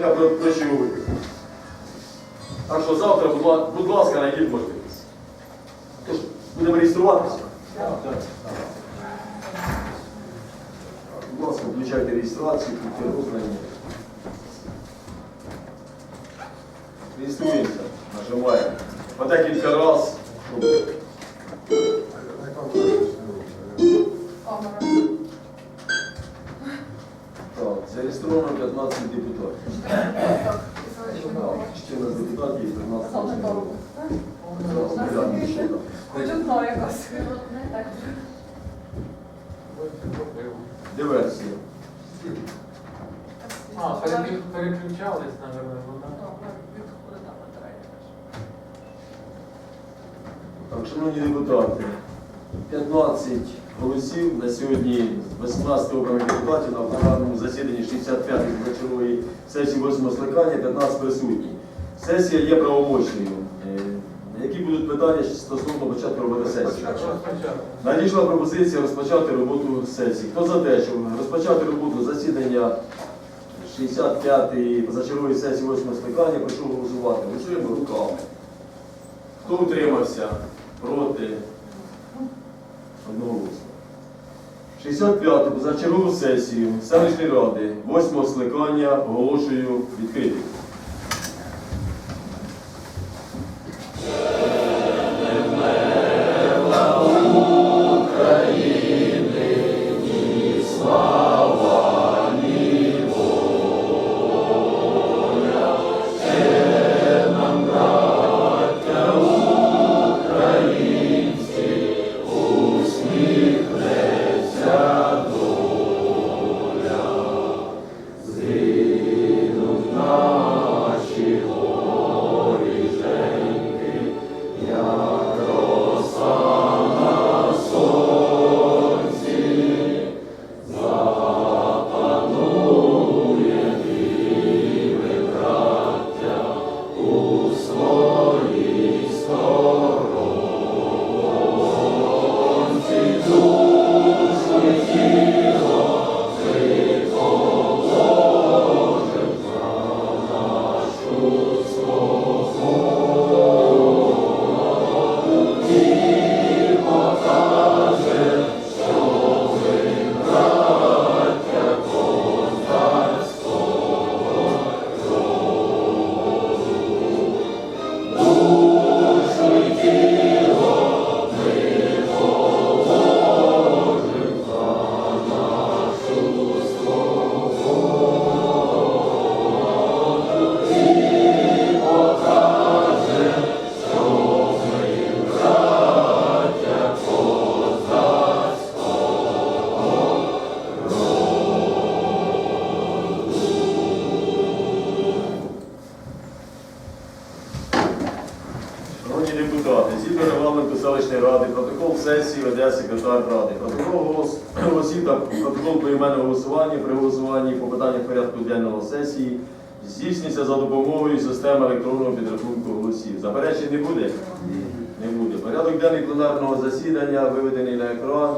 Я про- прощу випив. Так що завтра, будь ла- будь ласка, знайдіть можливість. Тож, будемо реєструватися. Будь ласка, включайте реєстрацію, тут роздані. Реєструємося, нажимаємо. По декілька раз. Зареєстровано 15 депутатів. Так, Так, 14 депутатів і 13 членів. Хоч одна якась. Диверсія. А, переклю- переключались, наверное, ну батарея. Так, шановні депутати, 15 голосів на сьогодні 18 обраних депутатів на пленарному засіданні 65-ї вечорової сесії 8 скликання, 15 присутні. Сесія є правомочною. Е, Які будуть питання стосовно початку роботи сесії? Надійшла пропозиція розпочати роботу сесії. Хто за те, щоб розпочати роботу засідання 65-ї позачергової сесії 8 скликання, прошу голосувати. Голосуємо руками. Хто утримався? Проти? Одноголосно. 65-ту позачергову сесію селищної ради 8 скликання оголошую відкритою. Селищної ради, протокол сесії веде секретар ради. Протокол голос- голосів та протокол поіменного голосування при голосуванні по питаннях порядку денного сесії здійснюється за допомогою системи електронного підрахунку голосів. Заперечень не буде? Не буде. Порядок денний пленарного засідання виведений на екран,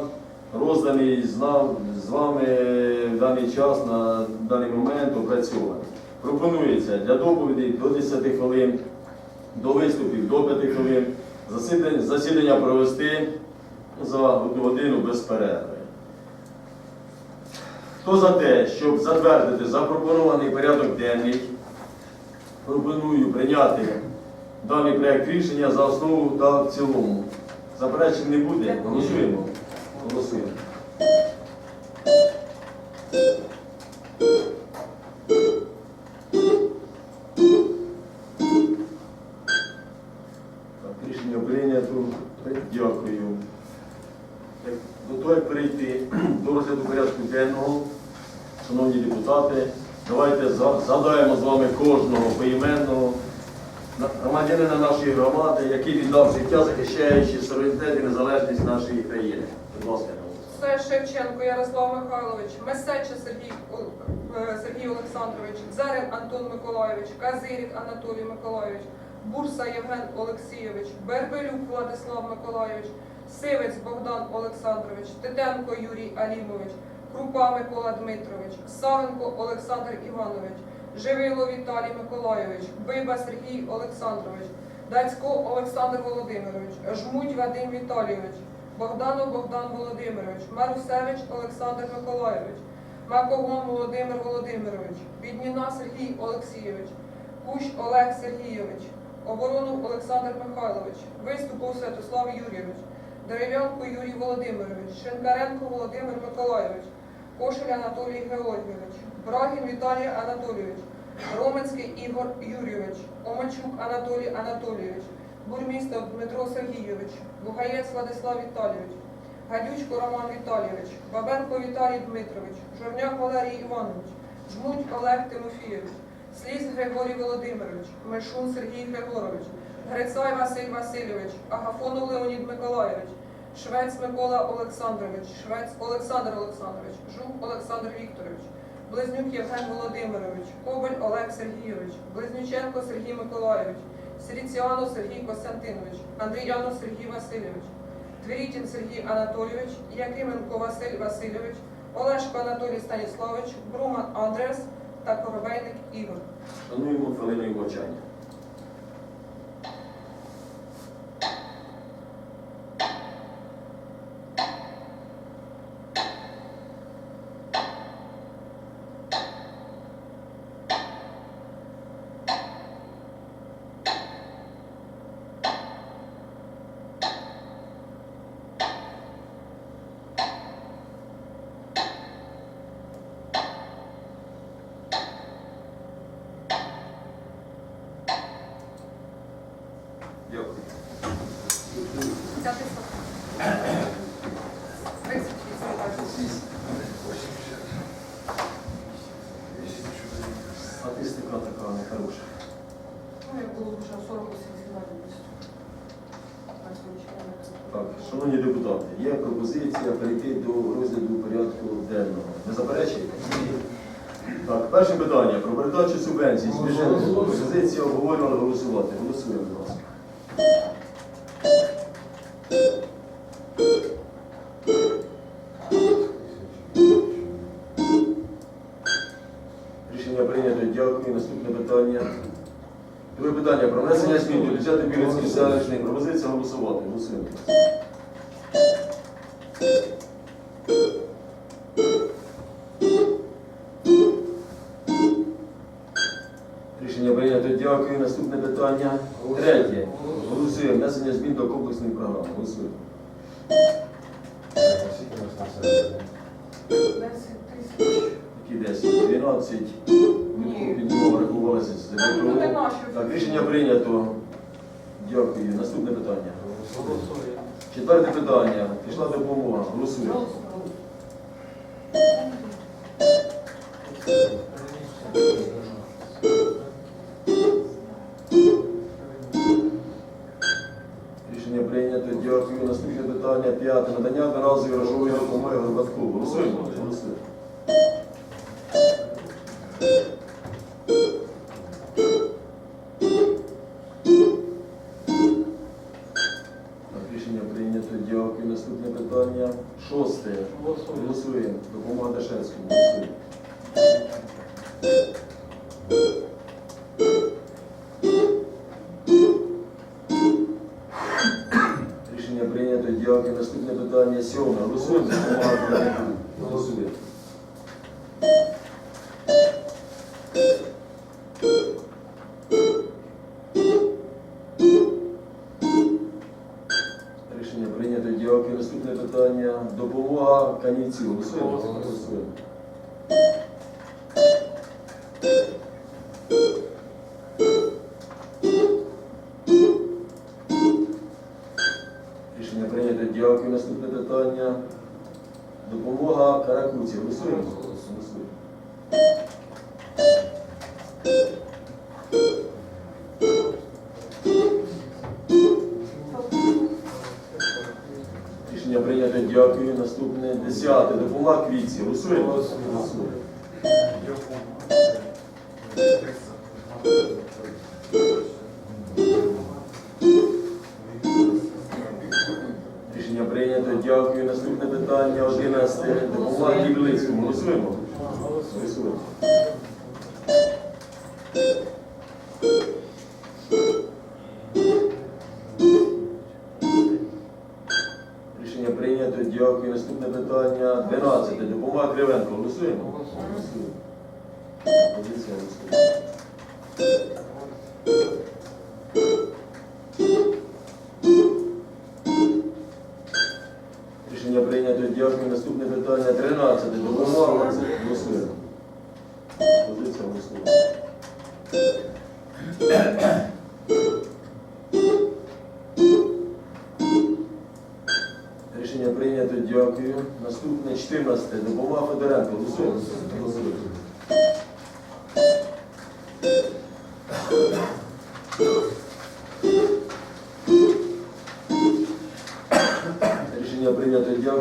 розданий з, з вами в даний час на даний момент опрацьований. Пропонується для доповіді до 10 хвилин до виступів до 5 хвилин. Засідання, засідання провести за годину без перерви. Хто за те, щоб затвердити запропонований порядок денний, пропоную прийняти даний проєкт рішення за основу та в цілому. Заперечень не буде. Голосуємо. Голосуємо. Давайте згадаємо з вами кожного поіменно на- громадянина нашої громади, який віддав життя, захищаючи суверенітет і незалежність нашої країни. Будь ласка, Це Шевченко Ярослав Михайлович, Месеча Сергій, е, Сергій Олександрович, Дзерин Антон Миколайович, Казирік Анатолій Миколайович, Бурса Євген Олексійович, Бербелюк Владислав Миколайович, Сивець Богдан Олександрович, Титенко Юрій Алімович, Крупа Микола Дмитрович, Савенко Олександр Іванович, Живило Віталій Миколайович, Биба Сергій Олександрович, Дацько Олександр Володимирович, Жмуть Вадим Віталійович, Богданов Богдан Володимирович, Марусевич Олександр Миколайович, Макогон Володимир Володимирович, Відніна Сергій Олексійович, Кущ Олег Сергійович, Оборонов Олександр Михайлович, Виступов Святослав Юрійович, Дерев'янко Юрій Володимирович, Шинкаренко Володимир Миколайович, Кошель Анатолій Георгійович, Брагін Віталій Анатолійович, Роменський Ігор Юрійович, Омачук Анатолій Анатолійович, Бурмістер Дмитро Сергійович, Бугаєць Владислав Віталійович, Гадючко Роман Віталійович, Бабенко Віталій Дмитрович, Жорняк Валерій Іванович, Жмуть Олег Тимофійович, Сліз Григорій Володимирович, Мишун Сергій Григорович, Грицай Василь Васильович, Агафонов Леонід Миколайович, Швець Микола Олександрович, Швець Олександр Олександрович, Жук Олександр Вікторович, Близнюк Євген Володимирович, Кобель Олег Сергійович, Близнюченко Сергій Миколайович, Сіріціано Сергій Костянтинович, Андріяно Сергій Васильович, Твірітін Сергій Анатолійович, Якименко Василь Васильович, Олешко Анатолій Станіславович, Бруман Андрес та Коробейник Ігор. Шануємо хвилиною мовчання. Як було вже 48 сімейних. Так, шановні депутати, є пропозиція перейти до розгляду порядку денного. Не заперечуєте? Так, перше питання про передачу субвенцій. Пропозиція обговорювала голосувати. Голосуємо, будь ласка. Рішення прийнято. Дякую. Наступне питання. Третє. Голосуємо. Внесення змін до комплексної програми. Голосуємо. 10 тисяч. Які 10? 12. Ні. Там наші. Так, рішення прийнято. Дякую. Наступне питання. Четверте питання. Пішла допомога. Голосуємо. Рішення прийнято. Дякую. Наступне питання. П'яте. Надання одноразової грошової допомоги Горбаткову. Голосуємо. Голосуємо. Рішення прийнято. Дякую. Наступне десяте. Допомога Квітці. Голосуємо. Голосуємо.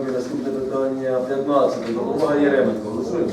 порядку денний наступне питання 15. Допомога Єременко. Голосуємо.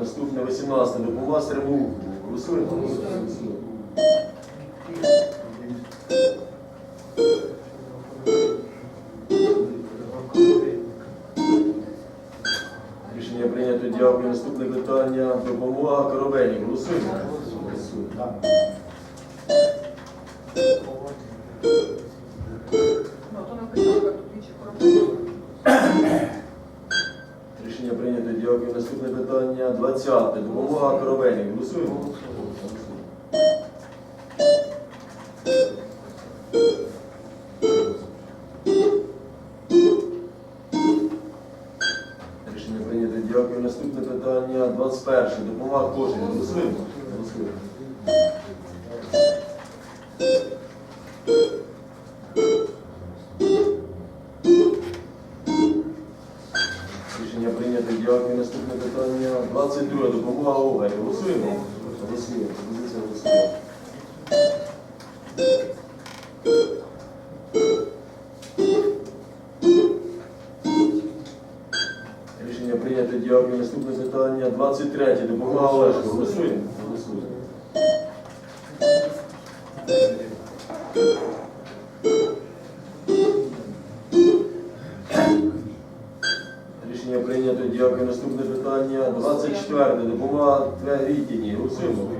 Наступне 18 допомога з ремонту. Голосуємо. прийняти дякую. Наступне питання 23. Допомога Олешку. Голосуємо. Голосуємо. Рішення прийнято. Дякую. Наступне питання 24. Допомога Твегрітіні. Голосуємо.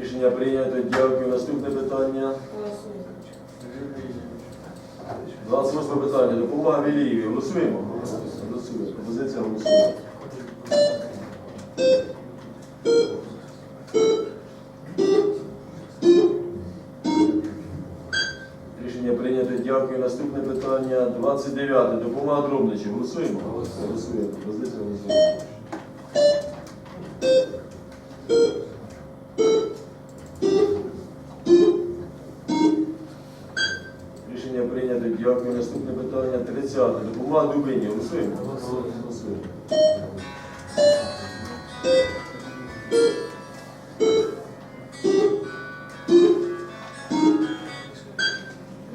Рішення прийнято. Дякую. Наступне питання. 28 питання. Допомога Велієві. Голосуємо. Голосуємо. Пропозиція голосуємо. Рішення прийнято. Дякую. Наступне питання. 29. Допомога Дробничі. Голосуємо. Голосуємо. Пропозиція голосуємо.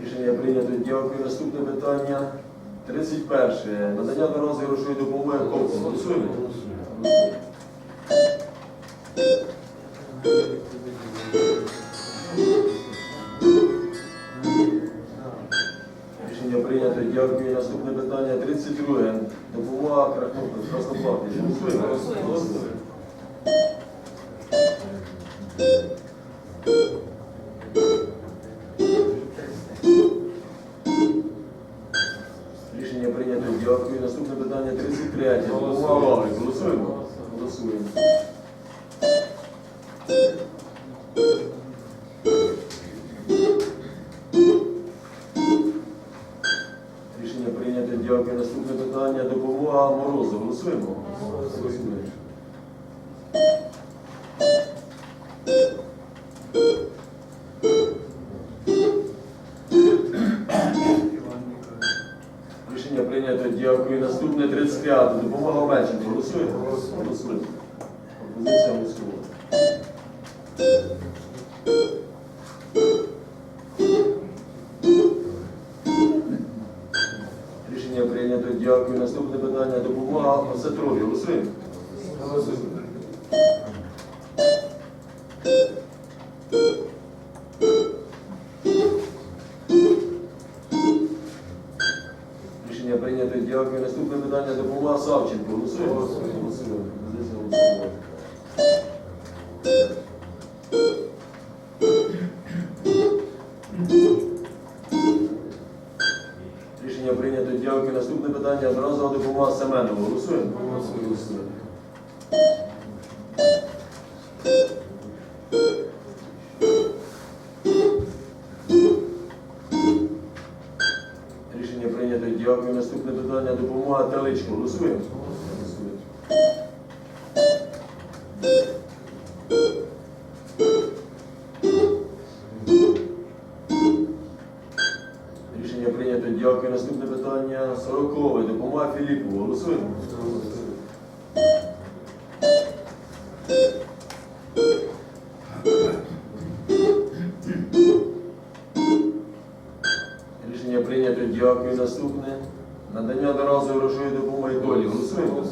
Рішення прийнято. Дякую. Наступне питання 31. Надання до грошової допомоги комплексу. Голосуємо. Питання 33. Голосуємо? Голосуємо. Пропозиція голосуємо. Прийнято. Дякую. Наступне питання. одразу допомога Семенову. Голосуємо? Голосуємо. Голосуємо?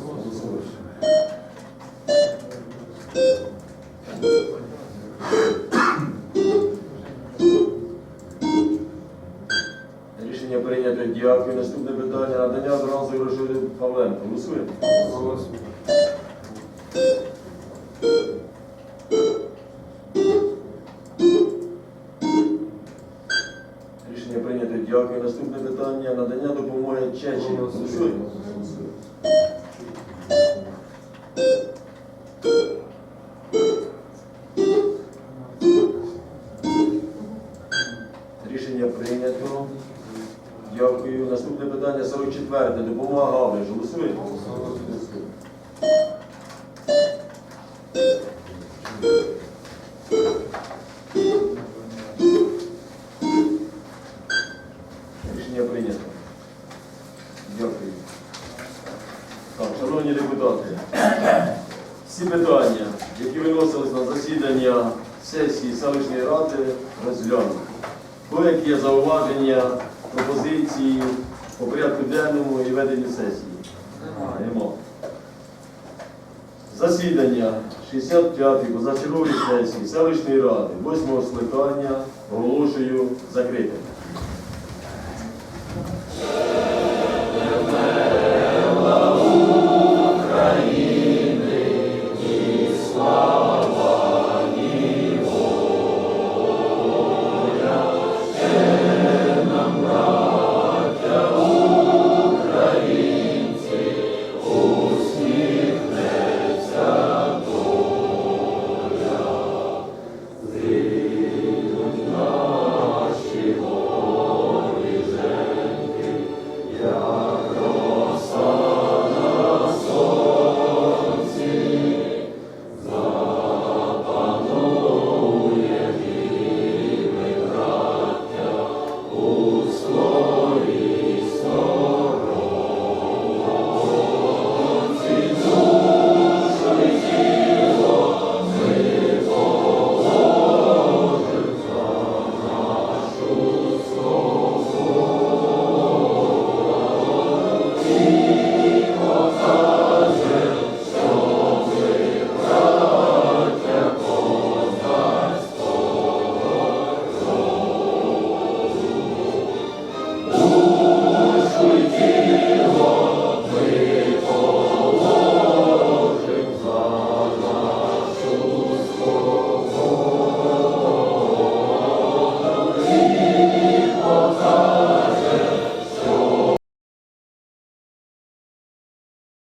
Рішення прийнято. Дякую. Наступне питання. Надання грошової допомоги Павленко. Голосуємо? Голосуємо. Рішення прийнято. Дякую. Наступне питання. Надання допомоги Чечі. Голосуємо? Засідання сесії селищної ради, розглянуті. Кое-які є зауваження, пропозиції по порядку денному і веденню сесії. Нема. Засідання 65-ї позачергової сесії селищної ради 8 скликання оголошую закритим.